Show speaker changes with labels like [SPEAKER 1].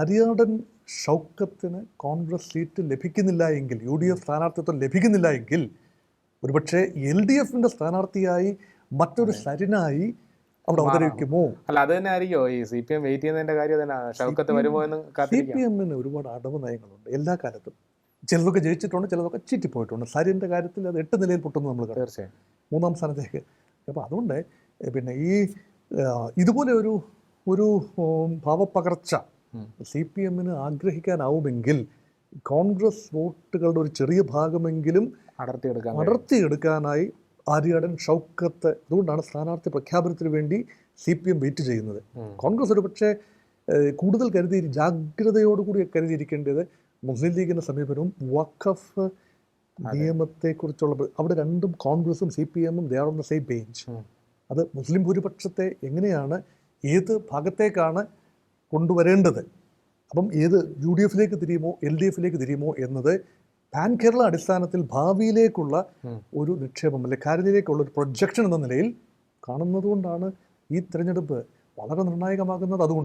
[SPEAKER 1] Aryadan ഷൗക്കത്തിന് Congress seat ലഭിക്കുന്നില്ല എങ്കിൽ U D F സ്ഥാനാർത്ഥിത്വം ലഭിക്കുന്നില്ല എങ്കിൽ ഒരുപക്ഷെ എൽ ഡി എഫിന്റെ സ്ഥാനാർത്ഥിയായി മറ്റൊരു സരിനായി അവിടെ അവതരിക്കുമോ
[SPEAKER 2] അല്ല അത് തന്നെ ആയിരിക്കോ? ഈ സി പി എം വെയിറ്റ് ചെയ്യുന്നതിന്റെ കാര്യം തന്നെയാണ് ഷൗക്കത്ത് വരുമോ എന്ന്
[SPEAKER 1] സി പി എമ്മിന് ഒരുപാട് അടവ് നയങ്ങളുണ്ട്. എല്ലാ കാലത്തും. ചിലതൊക്കെ ജയിച്ചിട്ടുണ്ട് ചിലതൊക്കെ ചീറ്റിപ്പോയിട്ടുണ്ട്. സരിന്റെ കാര്യത്തിൽ അത് എട്ട് നിലയിൽ പൊട്ടുന്നു നമ്മൾ
[SPEAKER 2] തീർച്ചയായും.
[SPEAKER 1] മൂന്നാം സ്ഥാനത്തേക്ക്. അപ്പോൾ അതുകൊണ്ട് പിന്നെ ഈ ഇതുപോലെ ഒരു ഒരു ഭാവപ്പകർച്ച. സി പി എമ്മിന് ആഗ്രഹിക്കാനാവുമെങ്കിൽ കോൺഗ്രസ് വോട്ടുകളുടെ ഒരു ചെറിയ ഭാഗമെങ്കിലും
[SPEAKER 2] അടർത്തിയെടുക്കാൻ.
[SPEAKER 1] അടർത്തിയെടുക്കാനായി ആര്യാടൻ ഷൗക്കത്ത് അതുകൊണ്ടാണ് സ്ഥാനാർത്ഥി പ്രഖ്യാപനത്തിന് വേണ്ടി സി പി എം വെയിറ്റ് ചെയ്യുന്നത്. കോൺഗ്രസ് ഒരു പക്ഷേ കൂടുതൽ കരുതി ജാഗ്രതയോടുകൂടി കരുതിയിരിക്കേണ്ടത് മുസ്ലിം ലീഗിന്റെ സമീപനവും വഖഫ് നിയമത്തെക്കുറിച്ചുള്ള അവിടെ രണ്ടും കോൺഗ്രസും സി പി എമ്മും they are on the same page അത് മുസ്ലിം ഭൂരിപക്ഷത്തെ എങ്ങനെയാണ് ഏത് ഭാഗത്തേക്കാണ് കൊണ്ടുവരേണ്ടത്. അപ്പം ഏത് യു ഡി എഫിലേക്ക് തിരിയുമോ എൽ ഡി എഫിലേക്ക് തിരിയുമോ എന്നത് പാൻ കേരള അടിസ്ഥാനത്തിൽ ഭാവിയിലേക്കുള്ള ഒരു നിക്ഷേപം അല്ലെ കാര്യത്തിലേക്കുള്ള ഒരു പ്രൊജക്ഷൻ എന്ന നിലയിൽ കാണുന്നതുകൊണ്ടാണ് ഈ തിരഞ്ഞെടുപ്പ് വളരെ നിർണായകമാകുന്നത്. അതുകൊണ്ട്